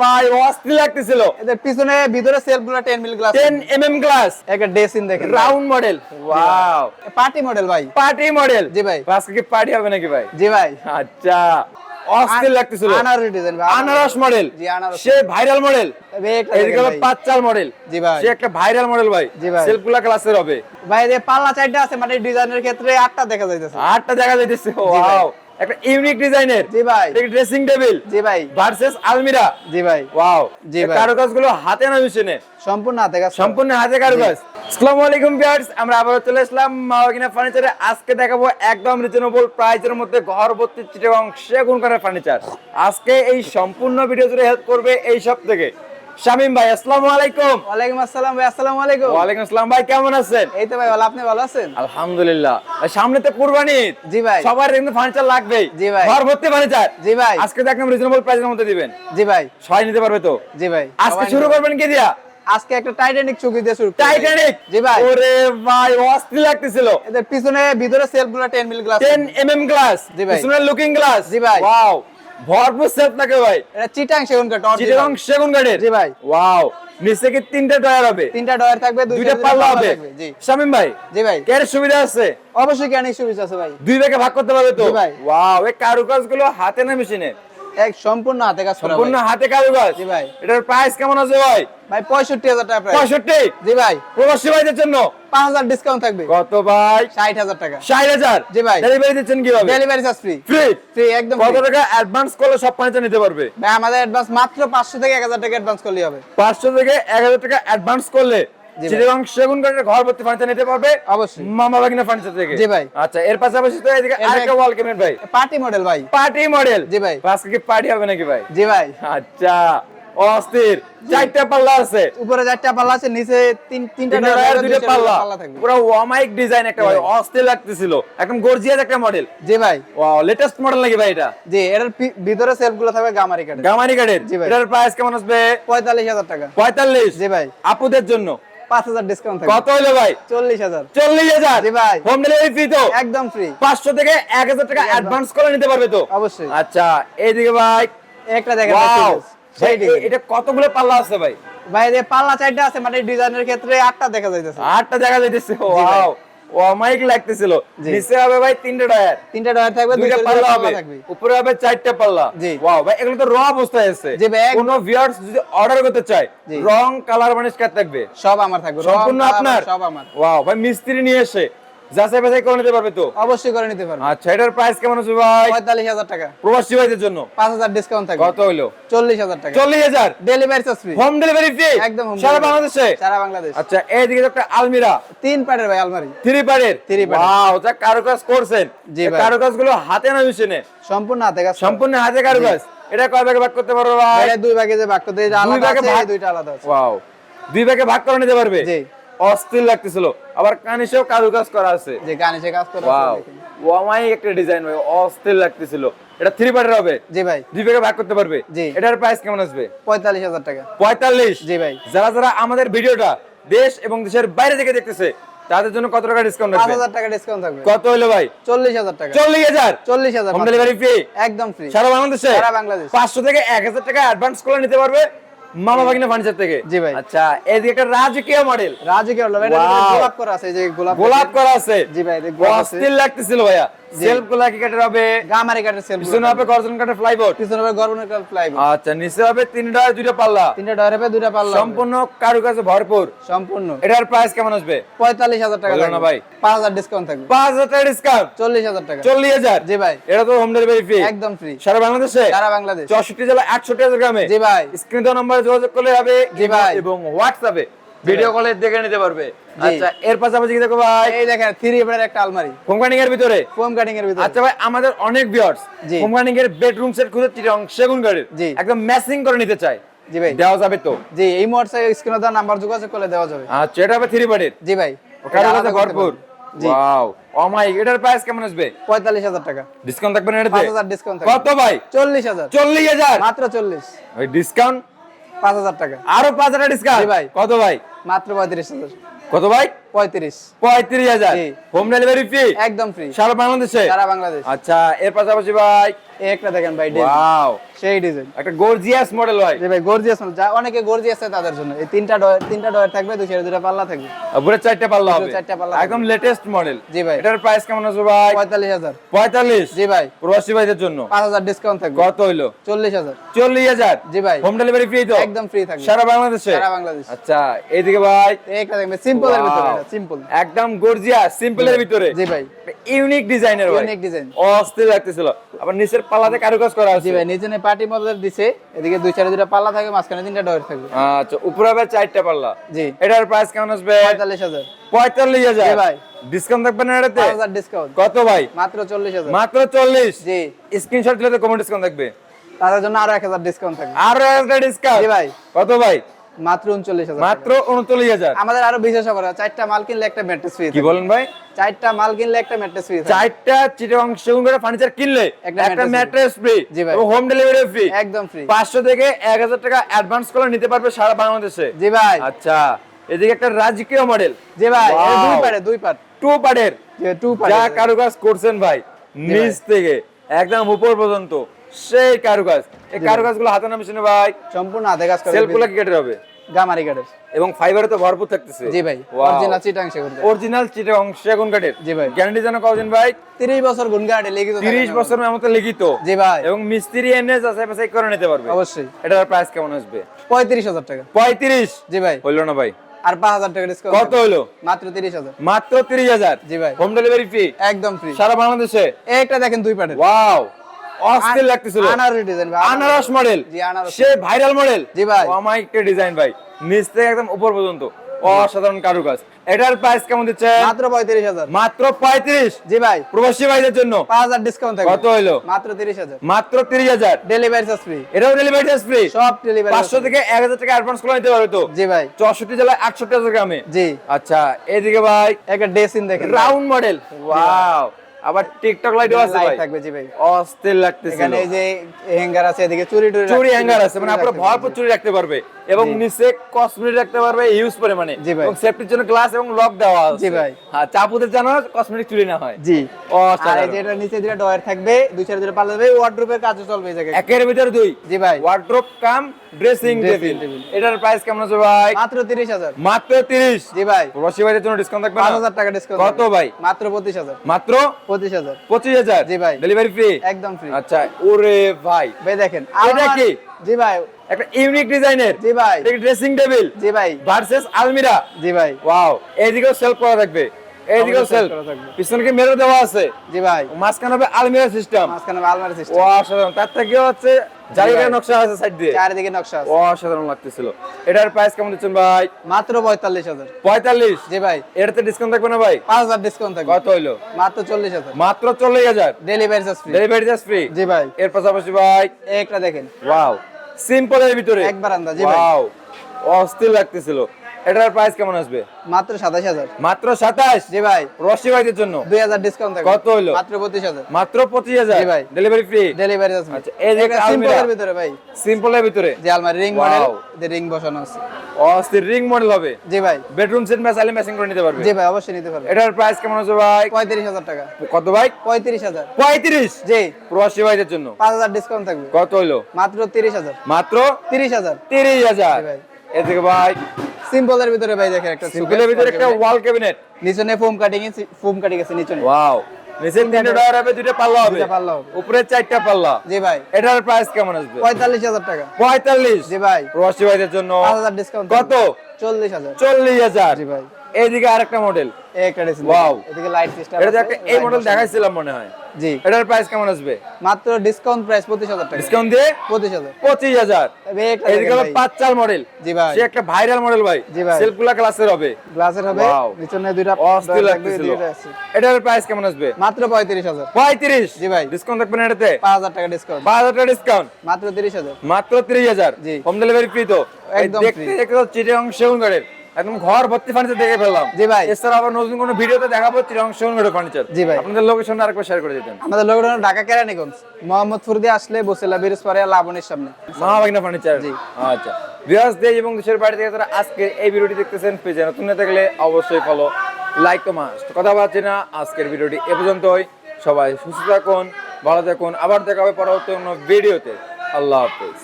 ভাই অস্থির লাগতেছিল। এদের পিছনে ভিতরে সেলফগুলো 10 মিলি গ্লাস 10 এমএম গ্লাস একটা ডেসিন দেখেন। Round model wow party model ভাই। পার্টি মডেল জি ভাই। আজকে কি পার্টি হবে নাকি ভাই? জি ভাই। আচ্ছা। অস্থির লাগতেছিল। আনারস ডিজাইন ভাই আনারস। মডেল জি, আনারস সে ভাইরাল মডেল এদিকে হলো পাঁচচাল মডেল জি ভাই। সে একটা ভাইরাল মডেল ভাই। জি ভাই। সেলফগুলা ক্লাসের হবে। ভাই পাল্লা চারটা আছে মানে ডিজাইনের ক্ষেত্রে আটটা দেখা যাইতেছে। আটটা দেখা যাইতেছে। ওয়াও একটা ইউনিক ডিজাইনের। জি ভাই। ড্রেসিং টেবিল জি ভাই। ভার্সেস আলমিরা। জি ভাই। ওয়াও জি ভাই। হাতে না মেশিনে? সম্পূর্ণ হাতে কাজ সম্পূর্ণ হাতে কারুকাজ। আসসালামু আলাইকুম ভিউয়ার্স আমরা আবারও চলে আসলাম মাওয়াকিনা ফার্নিচারে। আজকে দেখাবো একদম রিজনেবল প্রাইসের মধ্যে ঘর ভর্তি চিটাগং সেগুন কাঠের ফার্নিচার আজকে এই সম্পূর্ণ ভিডিও জুড়ে হেল্প করবে এই সব থেকে। শামিম ভাই আসসালামু আলাইকুম। ওয়ালাইকুম আসসালাম ভাই আসসালামু আলাইকুম। ওয়ালাইকুম আসসালাম ভাই কেমন আছেন? এই তো ভাই ভালো আপনি ভালো আছেন? আলহামদুলিল্লাহ। ভাই, সামনে তো কুরবানি। জি ভাই। সবার কিন্তু ফার্নিচার লাগবেই। জি ভাই। ঘর ভর্তি ফার্নিচার জি ভাই। আজকে তো একদম রিজনেবল প্রাইসের মধ্যে দিবেন। জি ভাই। সবাই নিতে পারবে তো? জি ভাই। আজকে শুরু করবেন কি দিয়া? আজকে একটা টাইটানিক চুক্তি দিয়ে শুরু টাইটানিক জি ভাই। ওরে ভাই অস্থির লাগতেছিল। এদের পিছনে ভিতরে সেলফগুলো 10 মিল গ্লাস 10 এমএম গ্লাস জি ভাই। পিছনের লুকিং গ্লাস জি ভাই। ওয়াও ভরপুর সেফ থাকে ভাই? এটা চিটাং সেগুন কাঠ চিটাং সেগুন কাঠের? জি ভাই। ওয়াও নিচে কি তিনটা ডয়ার হবে? তিনটা ডয়ার থাকবে দুইটা পাল্লা হবে। জি। শামিম ভাই জি ভাই। এর সুবিধা আছে? অবশ্যই কেন সুবিধা আছে ভাই। দুই ভাগে ভাগ করতে পারবে তো? জি ভাই। ওয়াও এই কারুকাজগুলো হাতে না মেশিনে? এক সম্পূর্ণ হাতে কাজ সম্পূর্ণ। হাতে কারুকাজ? জি ভাই। এটার প্রাইস কেমন আছে ভাই? ভাই 65000 টাকা প্রাইস পঁয়ষট্টি? জি ভাই। প্রবাসী ভাইদের জন্য? 5000 ডিসকাউন্ট থাকবে। কত ভাই? 60000 টাকা। ষাট হাজার? জি ভাই। ডেলিভারি দিচ্ছেন কীভাবে? Delivery charge free free free একদম কত টাকা অ্যাডভান্স করলে সব ফার্নিচার নিতে পারবে? ভাই আমাদের অ্যাডভান্স মাত্র 500 থেকে 1000 টাকা অ্যাডভান্স করলেই হবে। পাঁচশো থেকে এক হাজার টাকা অ্যাডভান্স করলে। চিটাগং সেগুন কাঠের ঘর ভর্তি ফার্নিচার নিতে পারবে। অবশ্যই। মামা বাগিনা ফার্নিচার থেকে। জি ভাই। আচ্ছা এর পাশাপাশি তো এদিকে আরেকটা ওয়াল কেমেন্ট ভাই। পার্টি মডেল ভাই। পার্টি মডেল জি ভাই। আজকে কি পার্টি হবে নাকি ভাই? জি ভাই। আচ্ছা অস্থির। চারটা পাল্লা আছে। উপরে চারটা পাল্লা আছে নিচে তিন তিনটা তিনটা ডয়ার টায়ার থাকবে, দুইটা দুইটা পাল্লা। পাল্লা পুরো ওয়ামাইক ডিজাইন একটা ভাই। অস্থির লাগতেছিল। একদম গর্জিয়াস একটা মডেল জি ভাই। ওয়াও লেটেস্ট মডেল নাকি ভাই এটা? জি এটার ভিতরে সেলফগুলো থাকবে গামারি কাঠের গামারি কাঠের জি ভাই। এটার প্রাইস কেমন আসবে? 45000 টাকা। পঁয়তাল্লিশ? জি ভাই। আপুদের জন্য। 5000 ডিসকাউন্ট থাকবে। কত হলো ভাই? 40000 চল্লিশ হাজার? জি ভাই। হোম ডেলিভারি ফ্রি তো? একদম ফ্রি পাঁচশো থেকে এক হাজার টাকা অ্যাডভান্স করে নিতে পারবে তো? অবশ্যই। আচ্ছা এইদিকে ভাই। একটা দেখেন ওয়াও সেই ডিজাইন। এটা কতগুলো পাল্লা আছে ভাই? ভাই পাল্লা চারটা আছে মানে ডিজাইনের ক্ষেত্রে আটটা দেখা যাইতেছে। আটটা দেখা যাইতেছে ওয়াও ওয়ামাইক লাগতেছিল। নিচে হবে ভাই তিনটা ডায়ার তিনটা ডয়ার থাকবে দুইটা পাল্লা হবে। উপরে হবে চারটা পাল্লা। ওয়াও ভাই এগুলো তো র অবস্থায় আছে। যে ভাই, কোনো ভিউয়ার্স যদি অর্ডার করতে চায় রং কালার মানিস্কার থাকবে। সব আমার থাকবে। সম্পূর্ণ আপনার। সব আমার। ওয়াও ভাই মিস্ত্রি নিয়ে এসে যাচাই বাছাই করে নিতে পারবে তো? অবশ্যই করে নিতে পারবে। আচ্ছা এটার প্রাইস কেমন আছে ভাই? পঁয়তাল্লিশ হাজার টাকা। প্রবাসী ভাইদের জন্য? পাঁচ হাজার ডিসকাউন্ট থাকবে। কত চল্লিশ হাজার টাকা। চল্লিশ হাজার? Delivery charge free home delivery free একদম সারা বাংলাদেশে? সারা বাংলাদেশ। আচ্ছা এইদিকে একটা আলমিরা। তিন পাটের ভাই আলমারি। থ্রি পারের Three পাড়ের। ওয়াও যা কারুকাজ করছেন। জি ভাই। কারুকাজগুলো হাতে না মেশিনে? সম্পূর্ণ হাতে কাজ। সম্পূর্ণ হাতে কারুকাজ। এটা কয় ভাগে ভাগ করতে পারবে ভাই? এটা দুই ভাগে যে ভাগ করতে দুই আলাদা ভাগে? ভাগ- দুইটা আলাদা আছে। ওয়াও দুই ভাগে ভাগ করে নিতে পারবে? জি। অস্থির লাগতেছিল। আবার কানিসেও কারুকাজ করা আছে। যে গানিসে কাজ করা আছে। ওয়ামাই একটা ডিজাইন ভাই অস্থির লাগতেছিল। এটা থ্রি পার্টের হবে। জি ভাই। দুই ভাগে ভাগ করতে পারবে। জি। এটার প্রাইস কেমন আসবে? পঁয়তাল্লিশ হাজার টাকা। পঁয়তাল্লিশ? জি ভাই। যারা যারা আমাদের ভিডিওটা দেশ এবং দেশের বাইরে থেকে দেখতেছে তাদের জন্য কত টাকা ডিসকাউন্ট রাখবে হাজার টাকা ডিসকাউন্ট থাকবে। কত হলো ভাই? চল্লিশ হাজার টাকা। চল্লিশ হাজার? চল্লিশ হাজার হোম ডেলিভারি ফ্রি একদম ফ্রি সারা বাংলাদেশে? সারা বাংলাদেশ। পাঁচশো থেকে এক হাজার টাকা অ্যাডভান্স করে নিতে পারবে। মামা বাগিনা ফার্নিচার থেকে। জি ভাই। আচ্ছা এদিকে একটা রাজকীয় মডেল রাজু কি এটা গোলাপ করা আছে যে গোলাপ গোলাপ করা আছে। জি ভাই গোলাপ অস্থির লাগতেছিল ভাইয়া। সেলফগুলা কি কাঠের হবে? গামারি কাঠের সেল পিছনে হবে গর্জন কাঠের ফ্লাইবোর্ড পিছনে হবে গভর্নমেন্ট কাঠ প্লাইবোর্ড আচ্ছা নিচে হবে তিনটা দুইটা পাল্লা। তিনটা ডয়ার হবে দুইটা পাল্লা সম্পূর্ণ কারুকাজে ভরপুর। সম্পূর্ণ। এটার প্রাইস কেমন আসবে? পঁয়তাল্লিশ হাজার টাকা বলল না ভাই। পাঁচ হাজার ডিসকাউন্ট থাকবে। পাঁচ হাজার টাকা ডিসকাউন্ট চল্লিশ হাজার টাকা। চল্লিশ হাজার? জি ভাই। এটা তো হোম ডেলিভারি ফ্রি একদম ফ্রি সারা বাংলাদেশে? সারা বাংলাদেশ। চৌষট্টি জেলা একষট্টি হাজার গ্রামে। জি ভাই। স্ক্রিন নাম্বারে যোগাযোগ করলে হবে জি ভাই। এবং হোয়াটসঅ্যাপে ভিডিও কলে দেখে নিতে পারবে। আচ্ছা এর পাশাপাশি কি দেখো ভাই? এই দেখেন থ্রি বেডের একটা আলমারি। হোম হোমকানিং এর ভিতরে? ফোম কাটিং এর ভিতরে। আচ্ছা ভাই আমাদের অনেক ভিউয়ার্স জি। হোমকানিং এর বেডরুম সেট খুঁজে চিরং সেগুন গাড়ির। একদম ম্যাচিং করে নিতে চাই জি ভাই। দেওয়া যাবে তো? জি এই মুহূর্তে স্ক্রিনে দেওয়া নাম্বার যোগাযোগ করলে দেওয়া যাবে। আচ্ছা এটা হবে থ্রি বাড়ির জি ভাই। কারও কাছে ভরপুর। জি। ওয়াও ও মাই এটার প্রাইস কেমন আসবে? পঁয়তাল্লিশ হাজার টাকা। ডিসকাউন্ট থাকবে না এটাতে? পাঁচ হাজার ডিসকাউন্ট থাকবে। কত ভাই? চল্লিশ হাজার। চল্লিশ হাজার? মাত্র চল্লিশ। ওই ডিসকাউন্ট পাঁচ হাজার টাকা। আরও পাঁচ হাজার ডিসকাউন্ট ভাই। কত ভাই? মাত্র পঁয়ত্রিশ হাজার। কত ভাই? পঁয়ত্রিশ। পঁয়ত্রিশ হাজার। হোম ডেলিভারি ফ্রি একদম ফ্রি সারা বাংলাদেশে? সারা বাংলাদেশ। আচ্ছা এর পাশাপাশি ভাই? একটা দেখেন ভাই ওয়াও সেই ডিজাইন একটা গর্জিয়াস মডেল ভাই। যে ভাই গর্জিয়াস যা অনেকে গর্জিয়াস আছে তাদের জন্য। এই তিনটা ডয়ার তিনটা ডয়ার থাকবে দুই সাইডে দুটো পাল্লা থাকবে। উপরে চারটা পাল্লা হবে। চারটা পাল্লা একদম লেটেস্ট মডেল জি ভাই। এটার প্রাইস কেমন আছে ভাই? পঁয়তাল্লিশ হাজার। পঁয়তাল্লিশ? জি ভাই। প্রবাসী ভাইদের জন্য। পাঁচ হাজার ডিসকাউন্ট থাকবে। কত হইল? চল্লিশ হাজার। চল্লিশ হাজার? জি ভাই। হোম ডেলিভারি ফ্রি তো? একদম ফ্রি থাকবে। সারা বাংলাদেশে? সারা বাংলাদেশ। আচ্ছা এইদিকে ভাই। একটা দেখবে সিম্পলের ভিতরে Wow. সিম্পল একদম গর্জিয়াস সিম্পলের ভিতরে। জি ভাই। ইউনিক ডিজাইনের ভাই। ইউনিক ডিজাইন অস্থির লাগতেছিল। আবার নিচের পাল্লাতে কারুকাজ করা আছে জি ভাই নিচে পার্টি মডেল দিছে এদিকে দুই চারে দুটা পাল্লা থাকবে মাঝখানে তিনটা ডয়ার থাকবে। আচ্ছা উপরে হবে চারটা পাল্লা। জি। এটার প্রাইস কেমন আসবে? পঁয়তাল্লিশ হাজার। পঁয়তাল্লিশ হাজার। জি ভাই। ডিসকাউন্ট থাকবে না এটাতে? পাঁচ হাজার ডিসকাউন্ট কত ভাই? মাত্র চল্লিশ হাজার। মাত্র চল্লিশ? জি। স্ক্রিনশট দিলে তো কমেন্ট ডিসকাউন্ট থাকবে। তাদের জন্য আরও এক হাজার ডিসকাউন্ট থাকবে। আর একটা ডিসকাউন্ট জি ভাই। কত ভাই? মাত্র উনচল্লিশ হাজার মাত্র উনচল্লিশ হাজার। আমাদের আরও বিশেষ অফার চারটা মাল কিনলে একটা ম্যাট্রেস ফ্রি কি বলেন ভাই? চারটা মাল কিনলে একটা ম্যাট্রেস ফ্রি চারটা চিটাগং সেগুন করে ফার্নিচার কিনলে একটা ম্যাট্রেস ফ্রি জি ভাই। হোম ডেলিভারি ফ্রি একদম ফ্রি পাঁচশো থেকে এক হাজার টাকা অ্যাডভান্স করে নিতে পারবে সারা বাংলাদেশে। জি ভাই। আচ্ছা এদিকে একটা রাজকীয় মডেল জি ভাই দুই পারে দুই পার্ট টু পার্টের যে টু যা পার্ট কারুকাজ করছেন ভাই নিচ থেকে একদম উপর পর্যন্ত। সেই কারুকাজ। এই কারুকাজগুলো হাতে না মেশিনে ভাই সম্পূর্ণ হাতে কাজ করে কি কেটে হবে? গামারি কাঠের। এবং ফাইবারে তো ভরপুর থাকতেছে। জি ভাই অরিজিনাল চিটাং সেগুন অরিজিনাল সেগুন কাঠের। জি ভাই। গ্যারান্টি জানো কতদিন ভাই। 30 বছর গাড়ি লিখিত থাকে তিরিশ না। বছরের মতো লিখিত। জি ভাই। এবং মিস্ত্রি এনে যাচাই বাছাই করে নিতে পারবে। অবশ্যই। এটার প্রাইস কেমন আসবে? পঁয়ত্রিশ হাজার টাকা। পঁয়ত্রিশ? জি ভাই। হইল না ভাই। আর পাঁচ হাজার টাকা ডিসকাউন্ট কত হইল? মাত্র তিরিশ হাজার। মাত্র তিরিশ হাজার। জি ভাই। হোম ডেলিভারি ফ্রি একদম ফ্রি সারা বাংলাদেশে? একটা দেখেন দুই পার্টের ওয়াও অস্থির লাগতেছিল। আনারস ডিজাইন ভাই আনারস। মডেল জি আনারস। সে ভাইরাল মডেল জি ভাই। অমাইকে ডিজাইন ভাই। নিচ থেকে একদম উপর পর্যন্ত। অসাধারণ কারুকাজ। এটার প্রাইস কেমন দিচ্ছে? মাত্র পঁয়ত্রিশ হাজার। মাত্র পঁয়ত্রিশ? জি ভাই। প্রবাসী ভাইদের জন্য? পাঁচ হাজার ডিসকাউন্ট থাকবে। কত হইল? মাত্র তিরিশ হাজার। মাত্র তিরিশ হাজার। ডেলিভারি চার্জ ফ্রি এটাও ডেলিভারি চার্জ ফ্রি সব ডেলিভারি পাঁচশো থেকে এক হাজার টাকা অ্যাডভান্স করে নিতে পারবে তো? জি ভাই। চৌষট্টি জেলায় আটষট্টি হাজার গ্রামে? জি। আচ্ছা এদিকে ভাই। একটা ডেসিন দেখেন। রাউন্ড মডেল ওয়াও আবার টিকটক লাইটও আছে ভাই। থাকবে জি ভাই। অস্থির লাগতেছে। এখানে এই যে হ্যাঙ্গার আছে এদিকে চুরি টুরি চুরি হ্যাঙ্গার আছে মানে আপনারা ভরপুর চুরি রাখতে পারবে এবং নিচে কসমেটিক রাখতে পারবে ইউজ জি ভাই। এবং সেফটির জন্য গ্লাস এবং লক দেওয়া আছে। জি ভাই। হ্যাঁ চাপুদের জানো কসমেটিক চুরি না হয়। জি। আর এই যে এটা নিচে দুটো ডয়ার থাকবে দুই চার দুটো পাল্লা দেবে ওয়ার্ড্রোপের কাজও চলবে এই জায়গায়। একের ভিতরে দুই। জি ভাই। ওয়ার্ড্রপ কাম ড্রেসিং টেবিল এটার প্রাইস কেমন আছে ভাই? মাত্র তিরিশ হাজার। মাত্র 30 জি ভাই। প্রবাসী ভাইদের জন্য ডিসকাউন্ট থাকবে পাঁচ না হাজার টাকা ডিসকাউন্ট কত ভাই? মাত্র পঁচিশ হাজার। পঁচিশ হাজার? জি ভাই। ডেলিভারি ফ্রি একদম ফ্রি আচ্ছা ওরে ভাই। ভাই দেখেন এটা কি? জি ভাই। একটা ইউনিক ডিজাইনের জি ভাই। ড্রেসিং টেবিল জি ভাই। ভার্সেস আলমিরা জি ভাই। ওয়াও এইদিকেও সেলফ করা থাকবে। এইদিকেও আমাদের সেলফ self করা থাকবে। পিছনে কি মেরো দেওয়া আছে? জি ভাই। মাঝখানে হবে আলমিরা সিস্টেম মাঝখানে আলমারি ও সিস্টেম অসাধারণ। তার থেকেও হচ্ছে জায়গা নকশা আছে সাইড দিয়ে। চারিদিকে নকশা আছে। অসাধারণ লাগতেছিল। এটার প্রাইস কেমন দিচ্ছেন ভাই? মাত্র পঁয়তাল্লিশ হাজার। পঁয়তাল্লিশ? জি ভাই। এটাতে ডিসকাউন্ট থাকবে না ভাই? পাঁচ হাজার ডিসকাউন্ট থাকবে। কত হইল? মাত্র চল্লিশ হাজার। মাত্র চল্লিশ হাজার? Delivery charge free delivery charge free জি ভাই। এর পাশাপাশি ভাই? একটা দেখেন। ওয়াও। সিম্পলের ভিতরে। এক বারান্দা, জি ভাই। ওয়াও। অস্থির লাগতেছিল। এটার প্রাইস কেমন আসবে? মাত্র সাতাশ হাজার। মাত্র সাতাশ? জি ভাই। রশি ভাইদের জন্য? দুই হাজার ডিসকাউন্ট থাকবে। কত হইল? মাত্র পঁচিশ হাজার। মাত্র পঁচিশ হাজার? জি ভাই। ডেলিভারি ফ্রি ডেলিভারি আচ্ছা, এই যে সিম্পলের ভিতরে ভাই। সিম্পলের ভিতরে? যে আলমারি রিং. মডেল যে রিং বসানো আছে। অস্থির রিং মডেল হবে? জি ভাই। বেডরুম সেট ম্যাচ আলি ম্যাচিং করে নিতে পারবে? জি ভাই অবশ্যই নিতে পারবে। এটার প্রাইস কেমন আছে ভাই? পঁয়ত্রিশ হাজার টাকা। কত ভাই? পঁয়ত্রিশ হাজার। পঁয়ত্রিশ? জি। প্রবাসী ভাইদের জন্য? পাঁচ হাজার ডিসকাউন্ট থাকবে। কত হইল? মাত্র তিরিশ হাজার। মাত্র তিরিশ হাজার। তিরিশ হাজার। জি ভাই। এদিকে ভাই সিম্পলের ভিতরে ভাই দেখেন একটা সিম্পলের ভিতরে একটা ওয়াল ক্যাবিনেট নিচনে ফোম কাটিং ফোম কাটিং আছে নিচনে। ওয়াও নিচের তিনটা ডয়ার হবে দুইটা পাল্লা হবে। দুইটা পাল্লা হবে। উপরে চারটা পাল্লা। জি ভাই। এটার প্রাইস কেমন আসবে? পঁয়তাল্লিশ হাজার টাকা। পঁয়তাল্লিশ। জি ভাই। প্রবাসী ভাইদের জন্য পাঁচ হাজার ডিসকাউন্ট কত? চল্লিশ হাজার। চল্লিশ হাজার। জি ভাই। এইদিকে আরেকটা মডেল একটা ডিসকাউন্ট Wow. এদিকে লাইট সিস্টেম এটা একটা এই মডেল দেখাইছিলাম মনে হয়। জি। এটার প্রাইস কেমন আসবে? মাত্র ডিসকাউন্ট প্রাইস পঁচিশ হাজার টাকা। ডিসকাউন্ট দিয়ে পঁচিশ হাজার। পঁচিশ হাজার। তবে এই একটা এদিকে হলো পাঁচ চার মডেল জি ভাই। সে একটা ভাইরাল মডেল ভাই। জি ভাই। সেলফগুলা ক্লাসের হবে। গ্লাসের হবে। নিচনে দুইটা অস্থির লাগতেছিল। এটার প্রাইস কেমন আসবে? মাত্র পঁয়ত্রিশ হাজার। পঁয়ত্রিশ। জি ভাই। ডিসকাউন্ট থাকবে না এটাতে? পাঁচ হাজার টাকা ডিসকাউন্ট টাকা ডিসকাউন্ট মাত্র তিরিশ হাজার। মাত্র তিরিশ হাজার। জি। হোম ডেলিভারি ফ্রি তো। একদম দেখতে। দেখতে সেগুন একদম ঘর ভর্তি ফার্নিচার দেখে ফেললাম। জি ভাই। এছাড়া আবার নতুন কোনো ভিডিওতে দেখাবো সেগুন ফার্নিচার জি ভাই। আপনাদের লোকেশনটা আরেকবার শেয়ার করে দিতেন। আমাদের লোক ঢাকা কেরানীগঞ্জ। মোহাম্মদপুর দিয়ে আসলে বসেলা ব্রিজ পরে লাবণীর সামনে। মহাবাগিনা ফার্নিচার জি। আচ্ছা। বিরাজ দেশ এবং দেশের বাড়ি থেকে যারা আজকে এই ভিডিওটি দেখতেছেন পেজে নতুন না থাকলে অবশ্যই ফলো লাইক তো মাস্ট কথা পাচ্ছি না আজকের ভিডিওটি এ পর্যন্তই। সবাই সুস্থ থাকুন ভালো থাকুন। আবার দেখা হবে পরবর্তী অন্য ভিডিওতে। আল্লাহ হাফেজ।